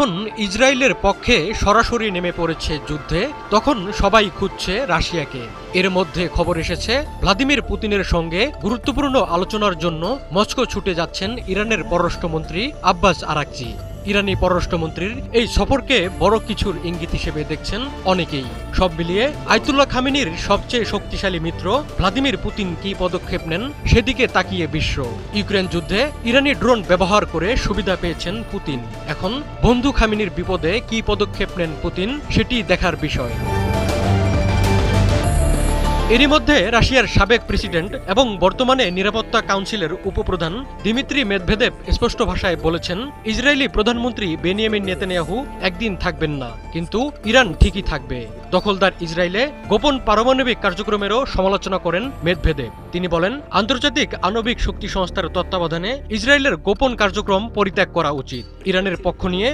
যখন ইসরায়েলের পক্ষে সরাসরি নেমে পড়েছে যুদ্ধে, তখন সবাই খুঁজছে রাশিয়াকে। এর মধ্যে খবর এসেছে, ভ্লাদিমির পুতিনের সঙ্গে গুরুত্বপূর্ণ আলোচনার জন্য মস্কো ছুটে যাচ্ছেন ইরানের পররাষ্ট্রমন্ত্রী আব্বাস আরাকচি। ইরানি পররাষ্ট্রমন্ত্রীর এই সফরকে বড় কিছুর ইঙ্গিত হিসেবে দেখছেন অনেকেই। সব মিলিয়ে আয়তুল্লাহ খামিনির সবচেয়ে শক্তিশালী মিত্র ভ্লাদিমির পুতিন কি পদক্ষেপ নেন সেদিকে তাকিয়ে বিশ্ব। ইউক্রেন যুদ্ধে ইরানি ড্রোন ব্যবহার করে সুবিধা পেয়েছেন পুতিন। এখন বন্ধু খামিনির বিপদে কি পদক্ষেপ নেন পুতিন সেটি দেখার বিষয়। এরই মধ্যে রাশিয়ার সাবেক প্রেসিডেন্ট এবং বর্তমানে নিরাপত্তা কাউন্সিলের উপপ্রধান দিমিত্রি মেদভেদেব স্পষ্ট ভাষায় বলেছেন, ইসরায়েলি প্রধানমন্ত্রী বেনিয়ামিন নেতানিয়াহু একদিন থাকবেন না, কিন্তু ইরান ঠিকই থাকবে। দখলদার ইসরায়েলে গোপন পারমাণবিক কার্যক্রমেরও সমালোচনা করেন মেদভেদেব। তিনি বলেন, আন্তর্জাতিক আণবিক শক্তি সংস্থার তত্ত্বাবধানে ইসরায়েলের গোপন কার্যক্রম পরিত্যাগ করা উচিত। ইরানের পক্ষ নিয়ে